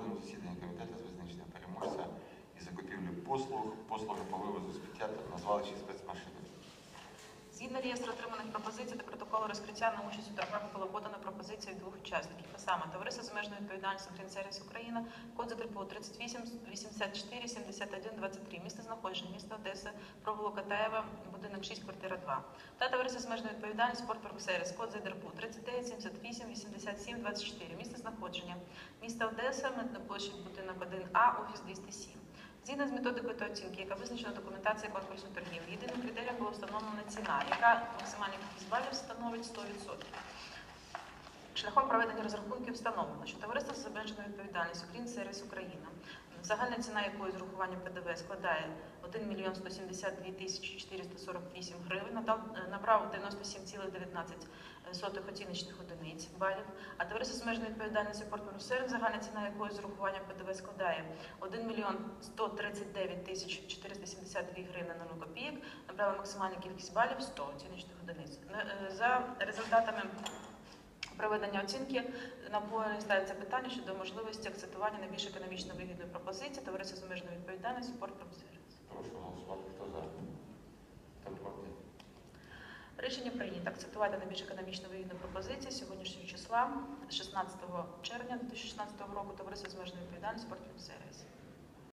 проводимо засідання комітету з визначення переможця і закупівлі послуг, послуги по вивозу сміття та на звалищі спецмашини. Згідно реєстру отриманих пропозицій та протоколу розкриття на участь у торгах було подано пропозиції двох учасників. А саме товариство з обмеженою відповідальністю Service Україна, код за ТРПУ 38 84 71 23, місто знаходження, місто Одеса, провулок Атаєва, будинок 6, квартира 2. Та товариство з обмеженою відповідальністю Спорт Сервіс, код за ДРПУ 39 78 87 24, місто знаходження, місто Одеса, митна площадь, будинок 1А, офіс 207. Згідно з методикою та оцінки, яка визначена документація конкурсу торгів, єдиним критерієм була встановлена ціна, яка максимальна кількість балів становить 100%. Шляхом проведення розрахунків встановлено, що товариство з обмеженою відповідальністю Україн сервіс Україна, загальна ціна якої з урахуванням ПДВ складає 1 мільйон 172 тисячі 448 гривень, е, набрав 97,19 оціночних одиниць балів, а товариство з обмеженою відповідальністю Портнеру Сервіс, загальна ціна якої з урахуванням ПДВ складає 1 мільйон 139 тисяч 472 гривень на 0 копійок, набрала максимальну кількість балів 100 оціночних одиниць. Е, За результатами проведення оцінки на обговоренні ставиться питання щодо можливості акцентування найбільш економічно вигідної пропозиції товариства з обмеженою відповідальністю «Портпромсервіс». Прошу голосувати. Хто за? Хто проти? Рішення прийнято акцентувати найбільш економічно вигідну пропозицію сьогоднішнього числа 16 червня 2016 року товариство з обмеженою відповідальністю «Портпромсервіс».